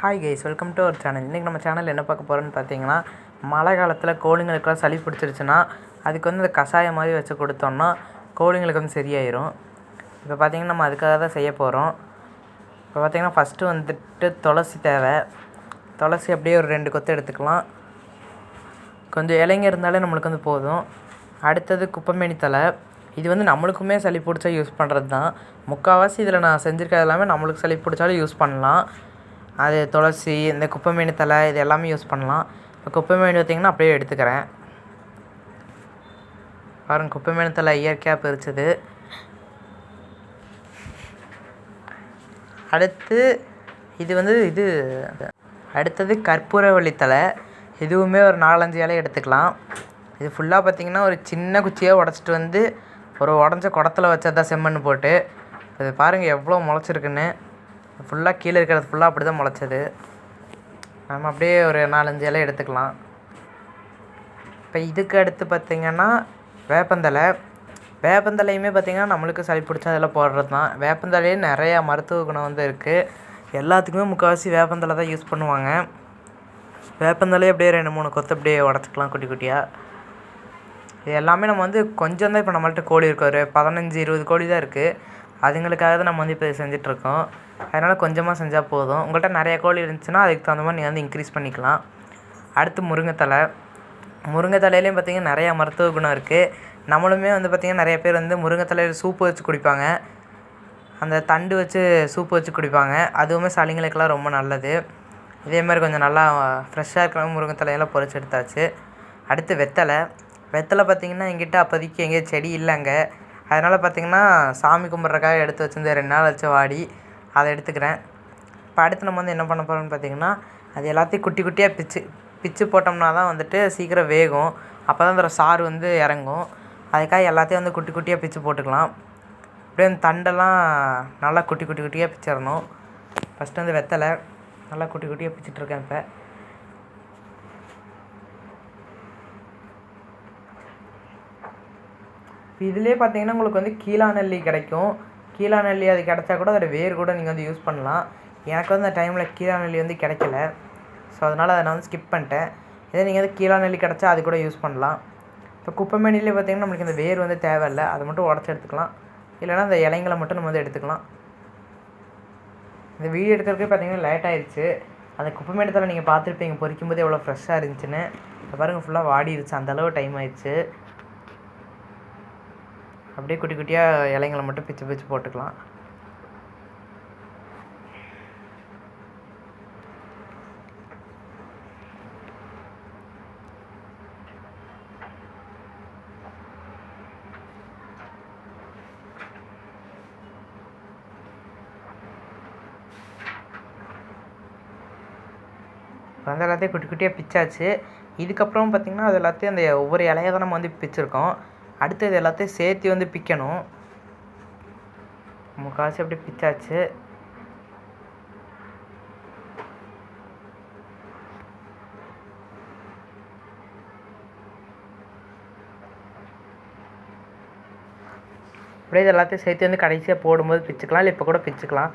Hi guys welcome to our channel இன்றைக்கி நம்ம channel என்ன பார்க்க போகிறோன்னு பார்த்தீங்கன்னா மழை காலத்தில் கோழிங்களுக்கெல்லாம் சளி பிடிச்சிருச்சுன்னா அதுக்கு வந்து இந்த கஷாயம் மாதிரி வச்சு கொடுத்தோம்னா கோழிங்களுக்கு வந்து சரியாயிரும். இப்போ பார்த்தீங்கன்னா நம்ம அதுக்காக தான் செய்ய போகிறோம் இப்போ பார்த்திங்கன்னா ஃபஸ்ட்டு வந்துட்டு துளசி தேவை. துளசி அப்படியே ஒரு ரெண்டு கொத்து எடுத்துக்கலாம். கொஞ்சம் இலைங்க இருந்தாலே நம்மளுக்கு வந்து போதும். அடுத்தது குப்பைமேனி தழை. இது வந்து நம்மளுக்குமே சளி பிடிச்சா யூஸ் பண்ணுறது தான் முக்கால்வாசி இதில் நான் செஞ்சுருக்கிறது எல்லாமே நம்மளுக்கு சளி பிடிச்சாலும் யூஸ் பண்ணலாம். அது துளசி இந்த குப்பைமேனி தழை இது எல்லாமே யூஸ் பண்ணலாம். இப்போ குப்பைமேனி பார்த்திங்கன்னா அப்படியே எடுத்துக்கிறேன். பாருங்கள் குப்பைமேனி தழை இயற்கையாக பிரித்தது அடுத்து இது வந்து இது அடுத்தது கற்பூரவள்ளி தழை. இதுவுமே ஒரு நாலஞ்சு இலை எடுத்துக்கலாம். இது ஃபுல்லாக பார்த்திங்கன்னா ஒரு சின்ன குச்சியாக உடச்சிட்டு வந்து ஒரு உடஞ்ச குடத்துல வச்சதான் செம்மண் போட்டு. அது பாருங்கள் எவ்வளோ முளைச்சிருக்குன்னு. ஃபுல்லாக கீழே இருக்கிறது ஃபுல்லாக அப்படி தான் முளைச்சது. நம்ம அப்படியே ஒரு நாலஞ்சு இலை எடுத்துக்கலாம். இப்போ இதுக்கு அடுத்து பார்த்திங்கன்னா வேப்பந்தலை வேப்பந்தலையுமே பார்த்திங்கன்னா நம்மளுக்கு சளி பிடிச்சா அதெல்லாம் போடுறது தான் வேப்பந்தலையே நிறையா மருத்துவ குணம் வந்து இருக்குது எல்லாத்துக்குமே முக்கால்வாசி வேப்பந்தலை தான் யூஸ் பண்ணுவாங்க. வேப்பந்தலையே அப்படியே ரெண்டு மூணு கொத்து அப்படியே உடச்சிக்கலாம் குட்டி குட்டியாக இது எல்லாமே நம்ம வந்து கொஞ்சம் தான் இப்போ நம்மள்ட்ட கோழி இருக்கு. ஒரு பதினஞ்சு இருபது கோழி தான் இருக்குது அதுங்களுக்காக தான் நம்ம வந்து இப்போ செஞ்சிட்ருக்கோம். அதனால் கொஞ்சமாக செஞ்சால் போதும். உங்கள்கிட்ட நிறைய கோழி இருந்துச்சுன்னா அதுக்கு தகுந்த மாதிரி நீங்கள் வந்து இன்க்ரீஸ் பண்ணிக்கலாம். அடுத்து முருங்கைத்தழை. முருங்கைத்தலையிலையும் பார்த்திங்கன்னா நிறையா மருத்துவ குணம் இருக்குது நம்மளுமே வந்து பார்த்திங்கன்னா நிறைய பேர் வந்து முருங்கைத்தலையில் சூப்பு வச்சு குடிப்பாங்க. அந்த தண்டு வச்சு சூப்பு வச்சு குடிப்பாங்க. அதுவுமே சளிங்களுக்கெல்லாம் ரொம்ப நல்லது. இதே மாதிரி கொஞ்சம் நல்லா ஃப்ரெஷ்ஷாக இருக்கிற முருங்கைத்தலையெல்லாம் பொறிச்சு எடுத்தாச்சு. அடுத்து வெத்தலை. வெத்தலை பார்த்திங்கன்னா எங்கிட்ட அப்போதைக்கு எங்கேயும் செடி இல்லைங்க. அதனால் பார்த்திங்கன்னா சாமி கும்பிட்றக்காக எடுத்து வச்சிருந்தேன் ரெண்டு நாள் வச்சு வாடி அதை எடுத்துக்கிறேன். இப்போ அடுத்து நம்ம வந்து என்ன பண்ண போகிறோம்னு பார்த்திங்கன்னா அது எல்லாத்தையும் குட்டி குட்டியாக பிச்சு பிச்சு போட்டோம்னா தான் வந்துட்டு சீக்கிரம் வேகும். அப்போ தான் அந்த சாறு வந்து இறங்கும். அதுக்காக எல்லாத்தையும் வந்து குட்டி குட்டியாக பிச்சு போட்டுக்கலாம். அப்படியே அந்த தண்டெல்லாம் நல்லா குட்டி குட்டி குட்டியாக பிச்சிடணும். ஃபஸ்ட்டு வந்து வெத்தலை நல்லா குட்டி குட்டியாக பிச்சிட்ருக்கேன் இப்போ. இப்போ இதிலே பார்த்தீங்கன்னா உங்களுக்கு வந்து கீழாநெல்லி கிடைக்கும். கீழாநெல்லி அது கிடைச்சா கூட அதோட வேர் கூட நீங்கள் வந்து யூஸ் பண்ணலாம். எனக்கு வந்து அந்த டைமில் கீழாநெல்லி வந்து கிடைக்கல. ஸோ அதனால் அதை நான் வந்து ஸ்கிப் பண்ணிட்டேன். இதே நீங்கள் வந்து கீழாநெல்லி கிடச்சா அது கூட யூஸ் பண்ணலாம். இப்போ குப்பைமேனிலே பார்த்தீங்கன்னா நம்மளுக்கு இந்த வேர் வந்து தேவையில்லை. அதை மட்டும் உடச்சி எடுத்துக்கலாம். இல்லைனா அந்த இலைங்களை மட்டும் நம்ம வந்து எடுத்துக்கலாம். இந்த வீடியோ எடுக்கிறதுக்கே பார்த்தீங்கன்னா லேட் ஆயிடுச்சு அந்த குப்பைமேட்டத்தில் நீங்கள் பார்த்துருப்பீங்க. பொறிக்கும் போது எவ்வளோ ஃப்ரெஷ்ஷாக இருந்துச்சுன்னு. இப்போ பாருங்கள் ஃபுல்லாக வாடிடுச்சு அந்தளவு டைம் ஆயிடுச்சு அப்படியே குட்டி குட்டியாக இலைங்களை மட்டும் பிச்சு பிச்சு போட்டுக்கலாம். வந்து எல்லாத்தையும் குட்டி குட்டியாக பிச்சாச்சு. இதுக்கப்புறம் பார்த்திங்கன்னா அது எல்லாத்தையும் அந்த ஒவ்வொரு இலையை தான் நம்ம வந்து பிச்சிருக்கோம். அடுத்தது எல்லாத்தையும் சேர்த்து வந்து பிக்கணும். முக்கால்வாசி அப்படியே பிச்சாச்சு. அப்படியே இது எல்லாத்தையும் சேர்த்து வந்து கடைசியாக போடும்போது பிச்சுக்கலாம். இல்லை இப்போ கூட பிச்சுக்கலாம்.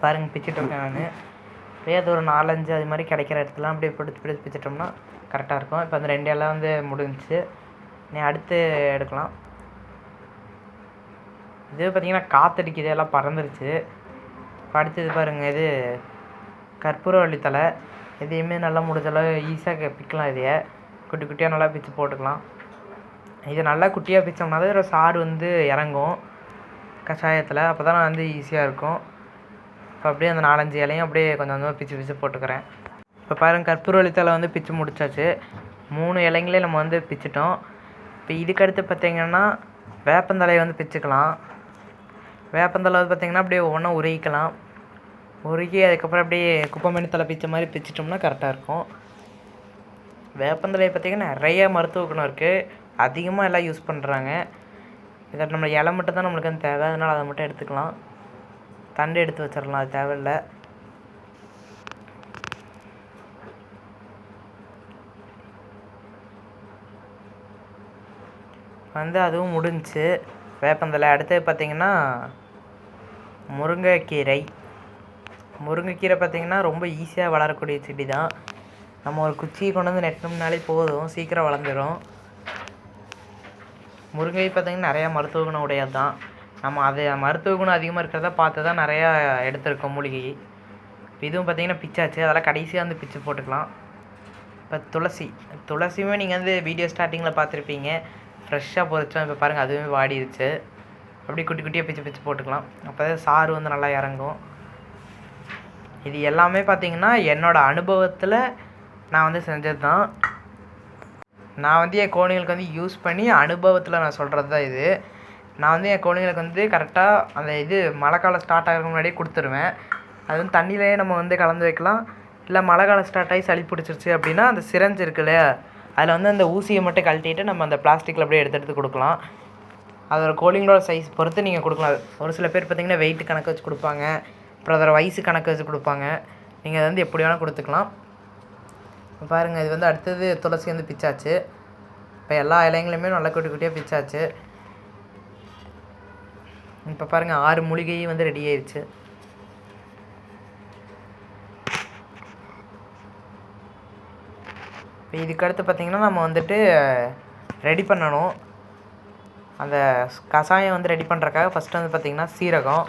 பாருங்கள் பிச்சுட்டு இருக்கேன் நான். அப்படியே அது ஒரு நாலஞ்சு அது மாதிரி கிடைக்கிற இடத்துலாம் அப்படியே பிடிச்சி பிடிச்சி பிச்சிட்டோம்னா கரெக்டாக இருக்கும். இப்போ அந்த ரெண்டு எல்லாம் வந்து முடிஞ்சிச்சு. நீ அடுத்து எடுக்கலாம். இது பார்த்திங்கன்னா காற்றடிக்குது எல்லாம் பறந்துருச்சு. இப்போ அடுத்தது பாருங்கள் இது கற்பூரவள்ளி தலை எதையுமே நல்லா முடிஞ்ச அளவு ஈஸியாக பிக்கலாம் இதையே. குட்டி குட்டியாக நல்லா பிச்சு போட்டுக்கலாம். இதை நல்லா குட்டியாக பிச்சோம்னா தான் இதோட சாறு வந்து இறங்கும். கஷாயத்தில். அப்போ தான் வந்து ஈஸியாக இருக்கும். இப்போ அப்படியே அந்த நாலஞ்சு இலையும் அப்படியே கொஞ்சம் கொஞ்சமாக பிச்சு பிச்சு போட்டுக்கிறேன். இப்போ பாருங்கள் கற்பூரவள்ளி தலை வந்து பிச்சு முடிச்சாச்சு. மூணு இலைங்களே நம்ம வந்து பிச்சிட்டோம். இப்போ இதுக்கடுத்து பார்த்திங்கன்னா வேப்பந்தலையை வந்து பிச்சுக்கலாம். வேப்பந்தலை வந்து பார்த்திங்கன்னா அப்படியே ஒவ்வொன்றா உருகிக்கலாம். உருகி அதுக்கப்புறம் அப்படியே குப்பைமணி தலை பிச்ச மாதிரி பிச்சிட்டோம்னா கரெக்டாக இருக்கும். வேப்பந்தலையை பார்த்திங்கன்னா நிறைய மருத்துவ குணம் இருக்குது அதிகமாக எல்லாம் யூஸ் பண்ணுறாங்க இதை நம்ம இலை மட்டும் தான் நம்மளுக்கு வந்து தேவை. அதனால் அதை மட்டும் எடுத்துக்கலாம். தண்டு எடுத்து வச்சிடலாம். அது தேவையில்லை. வந்து அதுவும் முடிஞ்சுச்சு வேப்பந்தலை அடுத்தது பார்த்திங்கன்னா முருங்கைக்கீரை. முருங்கைக்கீரை பார்த்திங்கன்னா ரொம்ப ஈஸியாக வளரக்கூடிய செடி தான் நம்ம ஒரு குச்சியை கொண்டு வந்து நெட்டோம்னாலே போதும் சீக்கிரம் வளர்ந்துடும் முருங்கை பார்த்திங்கன்னா நிறையா மருத்துவ குணம் உடையது தான் நம்ம அது மருத்துவ குணம் அதிகமாக இருக்கிறத பார்த்து தான் நிறையா எடுத்திருக்கோம் மூலிகை. இதுவும் பார்த்திங்கன்னா பிச்சாச்சு. அதெல்லாம் கடைசியாக வந்து பிச்சு போட்டுக்கலாம். இப்போ துளசி. துளசியுமே நீங்கள் வந்து வீடியோ ஸ்டார்டிங்கில் பார்த்துருப்பீங்க. ஃப்ரெஷ்ஷாக பொறிச்சோம் இப்போ பாருங்கள் அதுவுமே வாடிடுச்சு அப்படியே குட்டி குட்டியாக பிச்சு பிச்சு போட்டுக்கலாம். அப்போ தான் சாறு வந்து நல்லா இறங்கும். இது எல்லாமே பார்த்திங்கன்னா என்னோடய அனுபவத்தில் நான் வந்து செஞ்சது தான் நான் வந்து என் கோழிங்களுக்கு வந்து யூஸ் பண்ணி அனுபவத்தில் நான் சொல்கிறது தான் இது. நான் வந்து என் கோழிங்களுக்கு வந்து கரெக்டாக அந்த இது மழை காலம் ஸ்டார்ட் ஆகிறதுக்கு முன்னாடியே கொடுத்துருவேன். அது வந்து தண்ணியிலேயே நம்ம வந்து கலந்து வைக்கலாம். இல்லை மழை காலம் ஸ்டார்ட் ஆகி சளி பிடிச்சிருச்சு அப்படின்னா அந்த சிரஞ்சு இருக்குல்ல அதில் வந்து அந்த ஊசியை மட்டும் கழட்டிட்டு நம்ம அந்த பிளாஸ்டிக்கில் அப்படியே எடுத்து எடுத்து கொடுக்கலாம். அதோட கோழிங்களோட சைஸ் பொறுத்து நீங்கள் கொடுக்கலாம். ஒரு சில பேர் பார்த்தீங்கன்னா வெயிட் கணக்கு வச்சு கொடுப்பாங்க. அப்புறம் அதோட வயசு கணக்கு வச்சு கொடுப்பாங்க. நீங்கள் அதை வந்து எப்படி வேணால் கொடுத்துக்கலாம். பாருங்கள் இது வந்து அடுத்தது துளசி வந்து பிச்சாச்சு. இப்போ எல்லா இலைங்களுமே நல்லா குட்டி குட்டியாக பிச்சாச்சு. இப்போ பாருங்கள் ஆறு மூலிகையும் வந்து ரெடி ஆயிடுச்சு இப்போ இதுக்கடுத்து பார்த்திங்கன்னா நம்ம வந்துட்டு ரெடி பண்ணணும். அந்த கஷாயம் வந்து ரெடி பண்ணுறக்காக ஃபஸ்ட்டு வந்து பார்த்திங்கன்னா சீரகம்.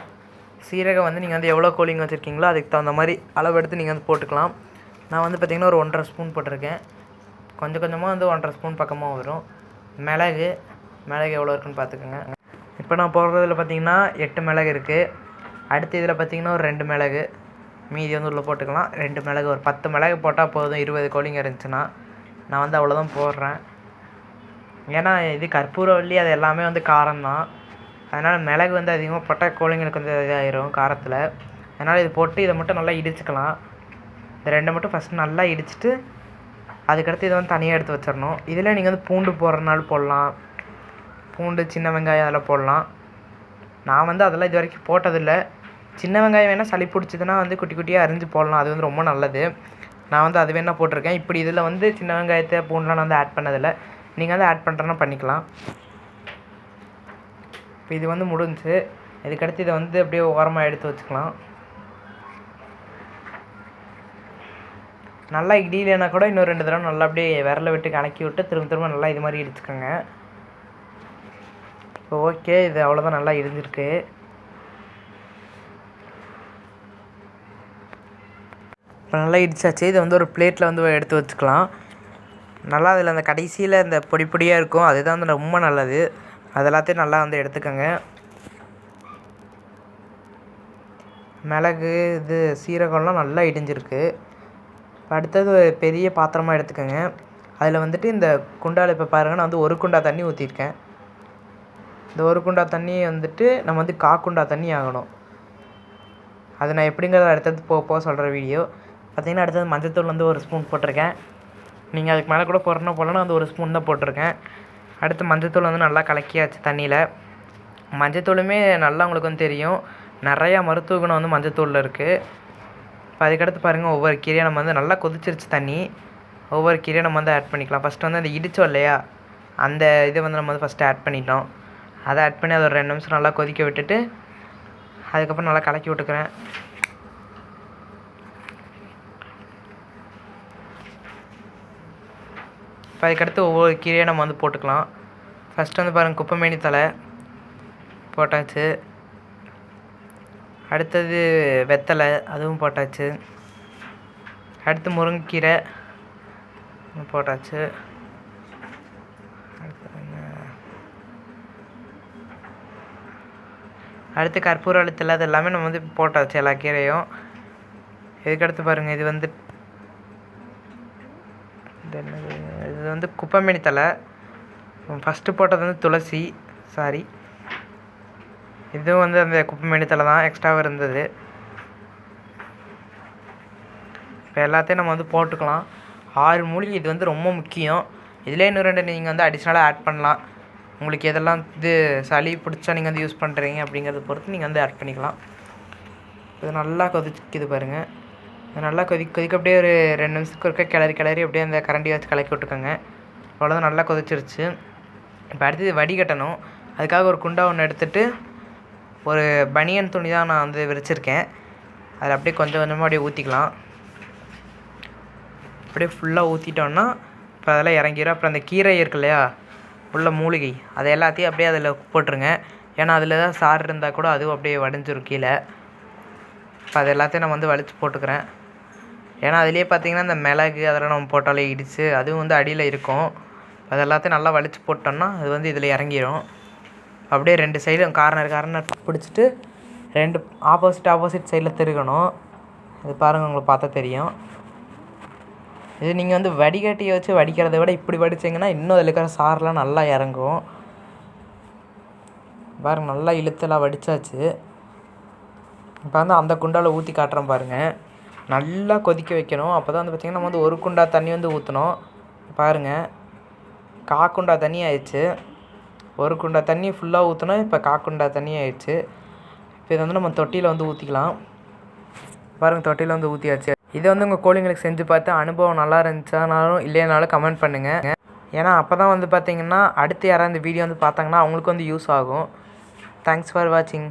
சீரகம் வந்து நீங்கள் வந்து எவ்வளோ கோழிங்க வச்சுருக்கீங்களோ அதுக்கு தகுந்த மாதிரி அளவு எடுத்து நீங்கள் வந்து போட்டுக்கலாம். நான் வந்து பார்த்திங்கன்னா ஒரு ஒன்றரை ஸ்பூன் போட்டிருக்கேன். கொஞ்சம் கொஞ்சமாக வந்து ஒன்றரை ஸ்பூன் பக்கமாக வரும். மிளகு மிளகு எவ்வளோ இருக்குன்னு பார்த்துக்கோங்க. இப்போ நான் போடுறதுல பார்த்திங்கன்னா எட்டு மிளகு இருக்குது அடுத்து இதில் பார்த்திங்கன்னா ஒரு ரெண்டு மிளகு. மீதி வந்து உள்ளே போட்டுக்கலாம். ரெண்டு மிளகு ஒரு பத்து மிளகு போட்டால் போதும். இருபது கோழிங்க இருந்துச்சுன்னா. நான் வந்து அவ்வளோதான் போடுறேன். ஏன்னா இது கற்பூரவள்ளி அது எல்லாமே வந்து காரம்தான். அதனால் மிளகு வந்து அதிகமாக போட்டால் கோழிங்களுக்கு வந்து இதாயிரும் காரத்தில். அதனால் இது போட்டு இதை மட்டும் நல்லா இடிச்சுக்கலாம். இந்த ரெண்டை மட்டும் ஃபஸ்ட்டு நல்லா இடிச்சிட்டு அதுக்கடுத்து இதை வந்து தனியாக எடுத்து வச்சிடணும். இதில் நீங்கள் வந்து பூண்டு போடுறதுனாலும் போடலாம். பூண்டு சின்ன வெங்காயம் அதெல்லாம் போடலாம். நான் வந்து அதெல்லாம் இது வரைக்கும் போட்டதில்லை. சின்ன வெங்காயம் வேணால் சளி பிடிச்சதுன்னா வந்து குட்டி குட்டியாக அரிஞ்சு போடலாம். அது வந்து ரொம்ப நல்லது. நான் வந்து அது வேணால் போட்டிருக்கேன். இப்படி இதில் வந்து சின்ன வெங்காயத்தை பூண்டுலாம் நான் வந்து ஆட் பண்ணதில்லை. நீங்கள் வந்து ஆட் பண்ணுறேன்னா பண்ணிக்கலாம். இப்போ இது வந்து முடிஞ்சு இதுக்கடுத்து இதை வந்து அப்படியே ஓரமாக எடுத்து வச்சுக்கலாம். நல்லா இடியிலனா கூட இன்னும் ரெண்டு தடவை நல்லா அப்படியே விரல விட்டு கணக்கி விட்டு திரும்ப திரும்ப நல்லா இது மாதிரி இடிச்சுக்கோங்க. இப்போ ஓகே இது அவ்வளோதான் நல்லா இடிஞ்சிருக்கு. இப்போ நல்லா இடிச்சாச்சு. இதை வந்து ஒரு பிளேட்டில் வந்து எடுத்து வச்சுக்கலாம். நல்லா அதில் அந்த கடைசியில் இந்த பொடி பொடியாக இருக்கும். அதுதான் வந்து ரொம்ப நல்லது. அது எல்லாத்தையும் நல்லா வந்து எடுத்துக்கோங்க. மிளகு இது சீரகம்லாம் நல்லா இடிஞ்சிருக்கு. அடுத்தது ஒரு பெரிய பாத்திரமாக எடுத்துக்கோங்க. அதில் வந்துட்டு இந்த குண்டாவில் இப்போ பாருங்கள் நான் வந்து ஒரு குண்டா தண்ணி ஊற்றிருக்கேன் இந்த ஒரு குண்டா தண்ணி வந்துட்டு நம்ம வந்து கா குண்டா தண்ணி ஆகணும். அது நான் எப்படிங்கிறத அடுத்தது போக போக சொல்கிற வீடியோ. பார்த்தீங்கன்னா அடுத்தது மஞ்சத்தூள் வந்து ஒரு ஸ்பூன் போட்டிருக்கேன். நீங்கள் அதுக்கு மேலே கூட போடுறனா போடலாம் அந்த ஒரு ஸ்பூன் தான் போட்டிருக்கேன். அடுத்து மஞ்சத்தூள் வந்து நல்லா கலக்கியாச்சு தண்ணியில். மஞ்சத்தூளுமே நல்லா உங்களுக்கு வந்து தெரியும். நிறையா மருத்துவ குணம் வந்து மஞ்சத்தூளில் இருக்குது இப்போ அதுக்கடுத்து பாருங்கள் ஒவ்வொரு கீரையாக நம்ம வந்து நல்லா கொதிச்சிருச்சு தண்ணி. ஒவ்வொரு கீரையாக நம்ம வந்து ஆட் பண்ணிக்கலாம். ஃபஸ்ட்டு வந்து அந்த இடித்தோம் இல்லையா? அந்த இதை வந்து நம்ம வந்து ஃபஸ்ட்டு ஆட் பண்ணிட்டோம். அதை ஆட் பண்ணி அதை ஒரு ரெண்டு நிமிஷம் நல்லா கொதிக்க விட்டுட்டு அதுக்கப்புறம் நல்லா கலக்கி விட்டுக்கிறேன். இப்போ அதுக்கடுத்து ஒவ்வொரு கீரையாக நம்ம வந்து போட்டுக்கலாம். ஃபஸ்ட்டு வந்து பாருங்கள் குப்பைமேனி தலை போட்டாச்சு. அடுத்தது வெத்தலை அதுவும் போட்டாச்சு. அடுத்து முருங்கைக்கீரை போட்டாச்சு. அடுத்து அடுத்து கற்பூர அழுத்தல் அது எல்லாமே நம்ம வந்து போட்டாச்சு எல்லா கீரையும். இதுக்கடுத்து பாருங்கள் இது வந்து இது என்னது இது வந்து குப்பைமேனி தலை. ஃபஸ்ட்டு போட்டது வந்து துளசி சாரி இதுவும் வந்து அந்த குப்பைமேனி தலை தான் எக்ஸ்ட்ராவாக இருந்தது. இப்போ எல்லாத்தையும் நம்ம வந்து போட்டுக்கலாம். ஆறு மூலிகை இது வந்து ரொம்ப முக்கியம். இதில் இன்னும் ரெண்டு நீங்கள் வந்து அடிஷ்னலாக ஆட் பண்ணலாம். உங்களுக்கு எதெல்லாம் இது சளி பிடிச்சா நீங்கள் வந்து யூஸ் பண்ணுறீங்க அப்படிங்கிறத பொறுத்து நீங்கள் வந்து ஆட் பண்ணிக்கலாம். இது நல்லா கொதிக்குது பாருங்கள் நல்லா கொதி கொதிக்க அப்படியே ஒரு ரெண்டு நிமிஷத்துக்கு ஒருக்கா கிளறி கிளறி அப்படியே அந்த கரண்டி வச்சு கலக்கி விட்டுக்கோங்க. அவ்வளோதான் நல்லா கொதிச்சிருச்சு. இப்போ அடுத்தது வடிகட்டணும் அதுக்காக ஒரு குண்டா ஒன்று எடுத்துகிட்டு ஒரு பனியன் துணி தான் நான் வந்து விரிச்சிருக்கேன். அதில் அப்படியே கொஞ்சம் கொஞ்சமாக அப்படியே ஊற்றிக்கலாம் அப்படியே ஃபுல்லாக ஊற்றிட்டோன்னா இப்போ அதெல்லாம் இறங்கிடும் அப்புறம் அந்த கீரை இருக்கு இல்லையா? உள்ள மூலிகை. அதை எல்லாத்தையும் அப்படியே அதில் போட்டுருங்க. ஏன்னா அதில் தான் சாறு இருந்தால் கூட அதுவும் அப்படியே வடிஞ்சிரும் கீழே. இப்போ அது எல்லாத்தையும் நான் வந்து வலிச்சு போட்டுக்கிறேன். ஏன்னா அதுலேயே பார்த்தீங்கன்னா இந்த மிளகு அதெல்லாம் நம்ம போட்டாலே இடித்து அதுவும் வந்து அடியில் இருக்கும். அது எல்லாத்தையும் நல்லா வலித்து போட்டோம்னா அது வந்து இதில் இறங்கிரும். அப்படியே ரெண்டு சைடும் கார்னர் கார்னர் பிடிச்சிட்டு ரெண்டு ஆப்போசிட் ஆப்போசிட் சைடில் திருகணும். இது பாருங்கள் உங்களுக்கு பார்த்தா தெரியும். இது நீங்கள் வந்து வடிகட்டியை வச்சு வடிக்கிறத விட இப்படி வடிச்சிங்கன்னா இன்னும் அதில் இருக்கிற சாரெலாம் நல்லா இறங்கும். பாருங்கள் நல்லா இழுத்தெல்லாம் வடித்தாச்சு இப்போ வந்து அந்த குண்டாவில் ஊற்றி காட்டுறேன் பாருங்கள் நல்லா கொதிக்க வைக்கணும். அப்போ தான் வந்து பார்த்திங்கன்னா நம்ம வந்து ஒரு குண்டா தண்ணி வந்து ஊற்றணும் பாருங்கள் கா குண்டா தண்ணி ஆயிடுச்சு. ஒரு குண்டா தண்ணி ஃபுல்லாக ஊற்றணும் இப்போ கா குண்டா தண்ணி ஆயிடுச்சு. இப்போ இதை வந்து நம்ம தொட்டியில் வந்து ஊற்றிக்கலாம் பாருங்கள் தொட்டியில் வந்து ஊற்றியாச்சு இதை வந்து உங்கள் கோழிங்களுக்கு செஞ்சு பார்த்து அனுபவம் நல்லா இருந்துச்சானாலும் இல்லைனாலும் கமெண்ட் பண்ணுங்கள் ஏன்னா அப்போ தான் வந்து பார்த்திங்கன்னா அடுத்து யாராவது இந்த வீடியோ வந்து பார்த்தாங்கன்னா அவங்களுக்கு வந்து யூஸ் ஆகும். தேங்க்ஸ் ஃபார் வாட்சிங்